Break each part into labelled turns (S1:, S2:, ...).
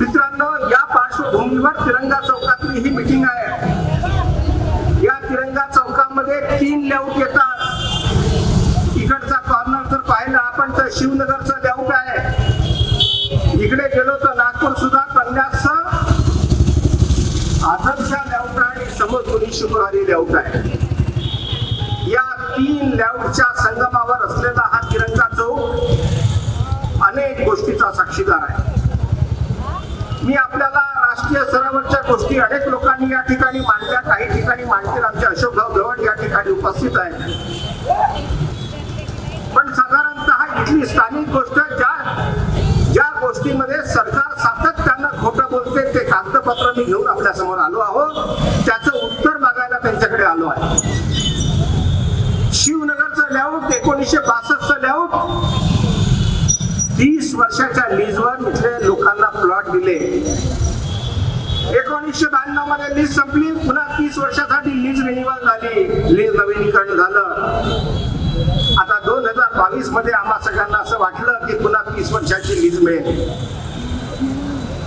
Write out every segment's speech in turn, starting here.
S1: मित्रांनो या पार्श्वभूमीवर तिरंगा चौकातली ही मिटिंग आहे. या तिरंगा चौकामध्ये तीन लेआउट येतात. इकडचा कॉर्नर जर पाहिला आपण तर शिवनगरचा लेआउट आहे. इकडे गेलो तर नागपूर सुद्धा कन्यास आदर्श लेआउट आणि समोर दोन्ही शुक्रवारी लेआउट आहे. या तीन लेआउटच्या संगमावर असलेला हा तिरंगा चौक अनेक गोष्टीचा साक्षीदार आहे. मी आपल्याला राष्ट्रीय स्तरावरच्या गोष्टी अनेक लोकांनी या ठिकाणी मांडल्या काही ठिकाणी मांडतील. आमचे अशोकभाऊ गवड या ठिकाणी उपस्थित आहे पण साधारणतः इथली स्थानिक गोष्ट ज्या ज्या गोष्टीमध्ये सरकार सातत्यानं खोटं बोलते ते कागदपत्र मी घेऊन आपल्यासमोर आलो आहोत. त्याचं उत्तर मागायला त्यांच्याकडे आलो आहे. शिवनगरचं ल्याऊट एकोणीसशे बासष्टचं ल्याऊट तीस वर्षाच्या लीजवर इथले लोकांना प्लॉट दिले. एकोणीसशे ब्याण्णवमध्ये लीज संपली. पुन्हा तीस वर्षासाठी लीज रिन्युअल झाली. लीज नवीनीकरण झालं. आता दोन हजार बावीसमध्ये आम्हा सगळ्यांना असं वाटलं की पुन्हा तीस वर्षाची लीज मिळेल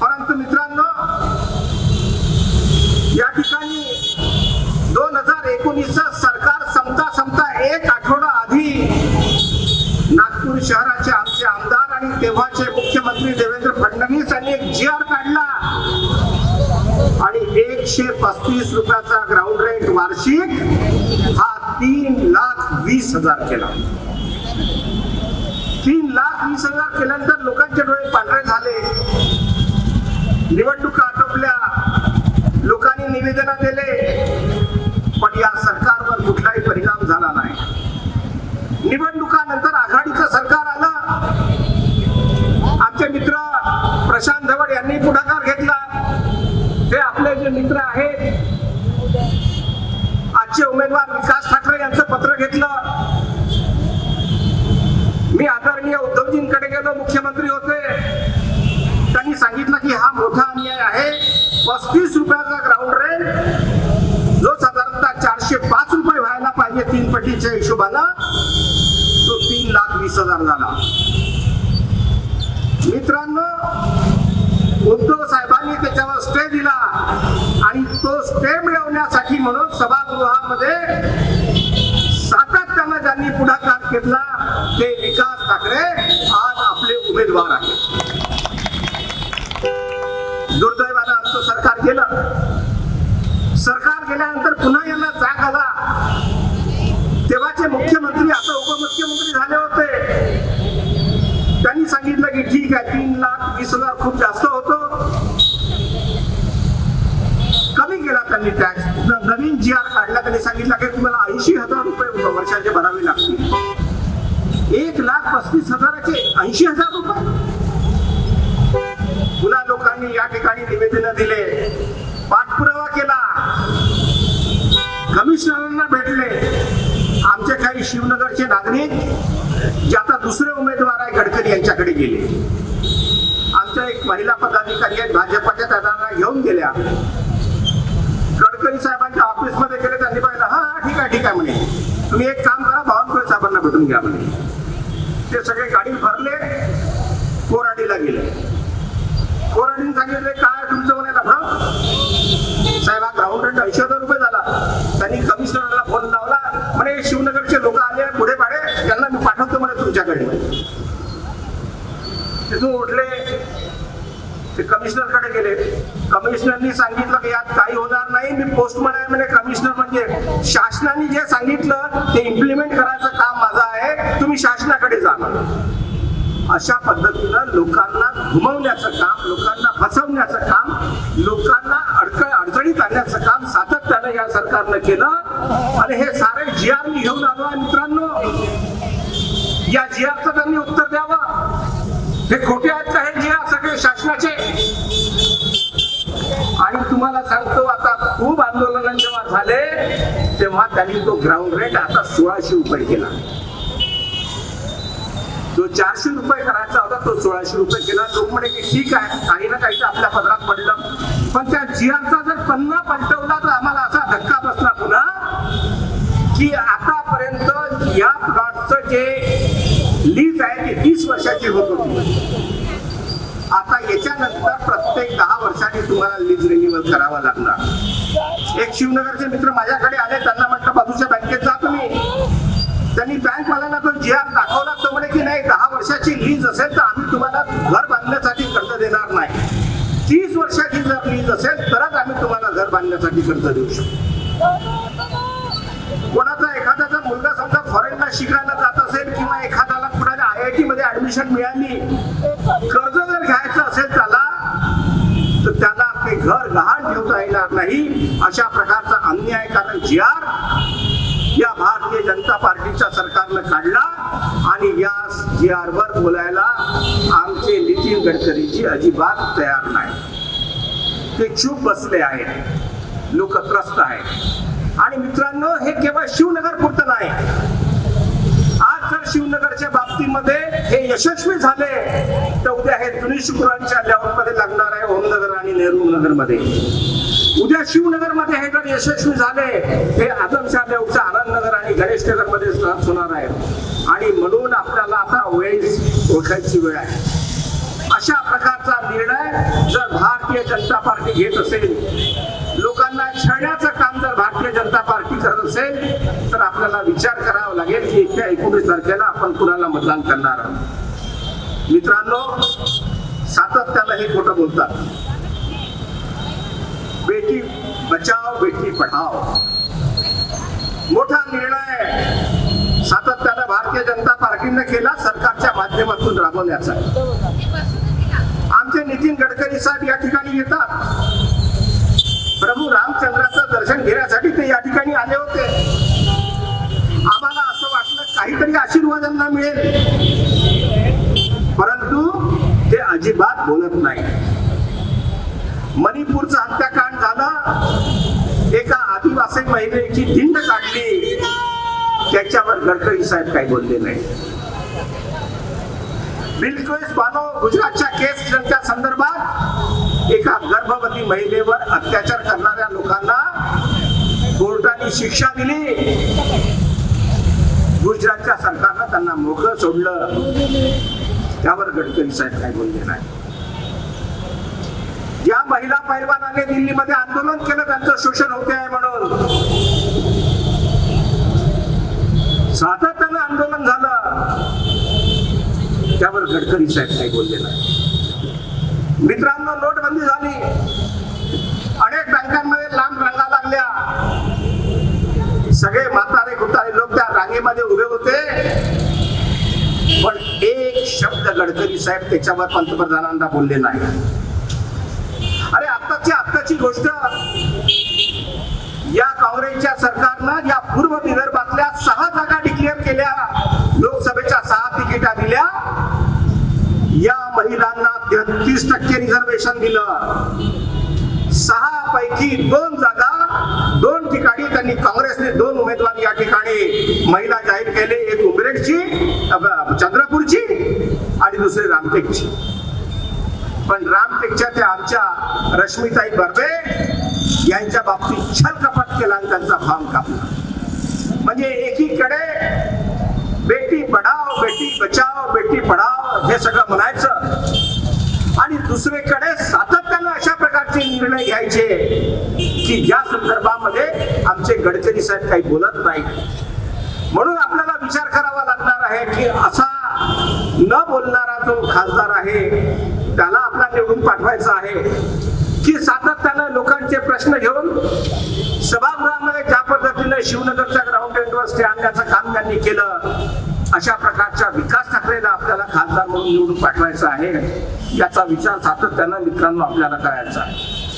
S1: परंतु मित्रांनो या ठिकाणी दोन हजार एकोणीस सरकार संपता संपता एक आठवडा आधी नागपूर शहराचे आमचे आमदार आणि तेव्हाचे मुख्यमंत्री देवेंद्र फडणवीस यांनी एक जी आर काढला. आणि एकशे पस्तीस रुपयाचा ग्राउंड रेट वार्षिक हा तीन लाख वीस हजार केला. तीन लाख वीस हजार केल्यानंतर लोकांचे डोळे पांढरे झाले. निवडणुका आटोपल्या. लोकांनी निवेदन दिले. पण या सरकारवर कुठलाही परिणाम झाला नाही. निवडणुकानंतर प्रशांत धवड यांनी पुढाकार घेतला. ते आपले जे मित्र आहेत आजचे उमेदवार विकास ठाकरे यांचं पत्र घेतलं. मी आदरणीय उद्धवजींकडे गेलो मुख्यमंत्री होते. त्यांनी सांगितलं की हा मोठा अन्याय आहे. पस्तीस रुपयाचा ग्राउंड रेंट जो साधारणतः चारशे पाच रुपये व्हायला पाहिजे तीन पटीच्या हिशोबानं तो तीन लाख वीस हजार झाला. मित्रांनो उद्धव साहेबांनी त्याच्यावर स्टे दिला. आणि तो स्टे मिळवण्यासाठी म्हणून सभागृहामध्ये सातत्यानं ज्यांनी पुढाकार घेतला ते विकास ठाकरे आज आपले उमेदवार आहेत. दुर्दैवानं आमचं सरकार गेलं. सरकार गेल्यानंतर पुन्हा यांना जाग आला. तेव्हाचे मुख्यमंत्री आता उपमुख्यमंत्री झाले होते. त्यांनी सांगितलं की ठीक आहे तीन लाख वीस हजार खूप जास्त होतो कमी केला त्यांनी टॅक्स नवीन जी आर काढला की तुम्हाला ऐंशी हजार रुपये वर्षाचे भरावे लागतील. एक लाख पस्तीस हजाराचे ऐंशी हजार रुपये. पुन्हा लोकांनी या ठिकाणी निवेदन दिले. पाठपुरावा केला. कमिशनरांना भेटले. आमचे काही शिवनगरचे नागरिक जे आता दुसरे उमेदवार आहे गडकरी यांच्याकडे गेले. आमच्या एक महिला पदाधिकारी आहेत भाजपाच्या त्यांना घेऊन गेल्या. गडकरी साहेबांच्या ऑफिसमध्ये गेले त्यांनी पाहिलं हा हा ठीक आहे ठीक आहे म्हणे. तुम्ही एक काम करा बावनकुळे साहेबांना भेटून घ्या म्हणे. ते सगळे गाडी भरले कोराडीला गेले. कोराडीने सांगितले काय तुमचं म्हणे लफडं? साहेब हा ग्राउंड रेंट ऐंशी हजार रुपये झाला. त्यांनी कमिशनरला फोन लावला. म्हणे शिवनगरचे लोक आले पुढे पाडे त्यांना मी पाठवतो म्हणे तुमच्याकडे. तिथून उठले ते कमिशनरकडे गेले. कमिशनरनी सांगितलं की यात काही होणार नाही. मी पोस्टमन आहे म्हणजे कमिशनर म्हणजे शासनाने जे सांगितलं ते इम्प्लिमेंट करायचं काम माझं आहे. तुम्ही शासनाकडे जा अशा पद्धतीनं लोकांना घुमवण्याचं काम लोकांना फसवण्याचं काम लोकांना अडक अडचणीत आणण्याचं काम सातत्यानं या सरकारनं केलं. आणि हे सारे जी आर मी घेऊन आलो आहे मित्रांनो. या जी आरचं त्यांनी उत्तर द्यावं. हे खोटे आहेत का हे जी आर सगळे शासनाचे? तुम्हाला सांगतो आता खूप आंदोलन जेव्हा झाले तेव्हा त्यांनी तो ग्राउंड रेट आता सोळाशे रुपये केला. जो चारशे रुपये करायचा होता तो सोळाशे रुपये केला. लोक म्हणे की ठीक आहे काही ना काही तर आपल्या पदरात पडलं. पण त्या जिआरचा जर पन्ना पलटवला तर आम्हाला असा धक्का बसला पुन्हा की आतापर्यंत या प्लॉटचं जे लीज आहे ती तीस वर्षाची होत होती. आता याच्यानंतर प्रत्येक दहा वर्षांनी तुम्हाला लीज रिन्युअल करावा लागणार. एक शिवनगरचे मित्र माझ्याकडे आले त्यांना म्हटलं बाजूच्या बँकेत जा तुम्ही. त्यांनी बँक वाल्यांना तो जी आर दाखवला तो म्हणे की नाही दहा वर्षाची लीज असेल तर आम्ही तुम्हाला घर बांधण्यासाठी कर्ज देणार नाही. तीस वर्षाची जर लीज असेल तरच आम्ही तुम्हाला घर बांधण्यासाठी कर्ज देऊ शकतो. कोणाचा एखाद्याचा मुलगा समजा फॉरेनला शिकायला जात असेल किंवा एखाद्याला कुणाला आय आय टी मध्ये ऍडमिशन मिळाली कर्ज जर घ्यायचं असेल त्याला तर त्याला ते घर गहाण ठेवता येणार नाही अशा प्रकारचा अन्याय कारण जी आर या भारतीय जनता पार्टीच्या सरकारनं काढला आणि या जी आर वर बोलायला आमचे नितीन गडकरीची अजिबात तयार नाही. ते चूप बसले आहेत. लोक त्रस्त आहेत. आणि मित्रांनो हे केवळ शिवनगर पुरतं नाही. शिवनगरच्या बाबतीमध्ये हे यशस्वी झाले. तर उद्या हे जुनी शुक्रांच्या लेआउट लागणार आहे ओमनगर आणि नेहरू नगरमध्ये उद्या शिवनगरमध्ये हे जर यशस्वी झाले. हे आदमशाह लेआउटच्या आनंद नगर आणि गणेश नगरमध्ये होणार आहे. आणि म्हणून आपल्याला आता वेळ ओळखायची वेळ आहे. अशा प्रकारचा निर्णय जर भारतीय जनता पार्टी घेत असेल लोकांना छळण्याचं काम जर भारतीय जनता पार्टी करत असेल तर आपल्याला विचार करावा लागेल की येत्या एकोणीस तारखेला आपण कुणाला मतदान करणार आहोत. मित्रांनो सातत्यानं हे खोटं बोलतात. बेटी बचाव बेटी पढाव. मोठा निर्णय सातत्यानं भारतीय जनता पार्टीनं केला सरकारच्या माध्यमातून राबवण्याचा. नितीन गडकरी साहेब या ठिकाणी येतात. प्रभू रामचंद्राचं दर्शन घेण्यासाठी ते या ठिकाणी आले होते. आम्हाला असं वाटलं काहीतरी आशीर्वादांना मिळेल. परंतु ते अजिबात बोलत नाही. मणिपूरचं हत्याकांड झालं. एका आदिवासी महिलेची धिंड काढली. त्याच्यावर गडकरी साहेब काही बोलले नाही. बिलकुल बानो गुजरातच्या केसच्या संदर्भात एका गर्भवती महिलेवर अत्याचार करणाऱ्या लोकांना कोर्टाने शिक्षा दिली. गुजरातच्या सरकारनं त्यांना मोकळं सोडलं. त्यावर गडकरी साहेब काय बोलले नाही. ज्या महिला पैलवानाने दिल्लीमध्ये आंदोलन केलं त्यांचं शोषण होते आहे म्हणून. सातत्यानं आंदोलन झालं. त्यावर गडकरी साहेब काही बोलले नाही. मित्रांनो नोटबंदी झाली. अनेक बँकांमध्ये लांब रांगा लागल्या. सगळे म्हातारे कुतारे लोक त्या रांगेमध्ये उभे होते. पण एक शब्द गडकरी साहेब त्याच्यावर पंतप्रधानांना बोलले नाही. अरे आताची आताची गोष्ट. या काँग्रेसच्या सरकारनं या पूर्व विदर्भातल्या सहा जागा डिक्लेअर केल्या. वीस टक्के रिझर्वेशन दिलं. सहा पैकी दोन जागा दोन ठिकाणी त्यांनी काँग्रेसने दोन उमेदवार या ठिकाणी महिला जाहीर केले एक उमरेडची चंद्रपूरची आणि दुसरी रामटेकची. पण रामटेकच्या त्या आमच्या रश्मिताई बर्वे यांच्या बाबतीत छल कपात केला आणि त्यांचा भाव कापला. म्हणजे एकीकडे बेटी पढाव बेटी बचाव बेटी पढाव हे सगळं म्हणायचं आणि दुसरीकडे सातत्यानं अशा प्रकारचे निर्णय घ्यायचे की ज्या संदर्भामध्ये आमचे गडकरी साहेब काही बोलत नाही म्हणून आपल्याला विचार करावा लागणार आहे की असा न बोलणारा जो खासदार आहे त्याला आपला निवडून पाठवायचा आहे. की सातत्यानं लोकांचे प्रश्न घेऊन सभागृहामध्ये ज्या पद्धतीने शिवनगरच्या ग्राउंड एंडवर स्टे आणण्याचं काम त्यांनी केलं अशा प्रकारच्या विकास ठाकरेला आपल्याला खासदार म्हणून निवडून पाठवायचं आहे याचा विचार सातत्यानं मित्रांनो आपल्याला करायचा आहे.